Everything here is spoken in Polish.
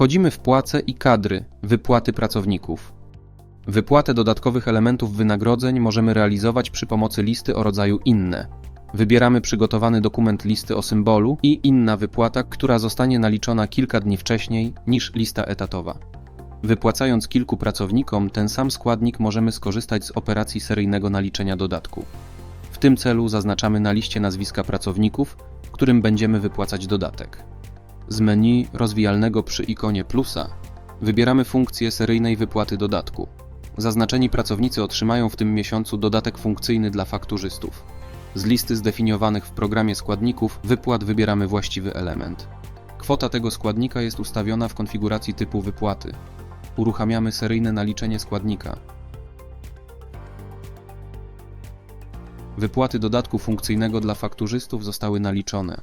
Wchodzimy w płace i kadry, wypłaty pracowników. Wypłatę dodatkowych elementów wynagrodzeń możemy realizować przy pomocy listy o rodzaju inne. Wybieramy przygotowany dokument listy o symbolu i inna wypłata, która zostanie naliczona kilka dni wcześniej niż lista etatowa. Wypłacając kilku pracownikom ten sam składnik możemy skorzystać z operacji seryjnego naliczenia dodatku. W tym celu zaznaczamy na liście nazwiska pracowników, którym będziemy wypłacać dodatek. Z menu rozwijalnego przy ikonie plusa wybieramy funkcję seryjnej wypłaty dodatku. Zaznaczeni pracownicy otrzymają w tym miesiącu dodatek funkcyjny dla fakturzystów. Z listy zdefiniowanych w programie składników wypłat wybieramy właściwy element. Kwota tego składnika jest ustawiona w konfiguracji typu wypłaty. Uruchamiamy seryjne naliczenie składnika. Wypłaty dodatku funkcyjnego dla fakturzystów zostały naliczone.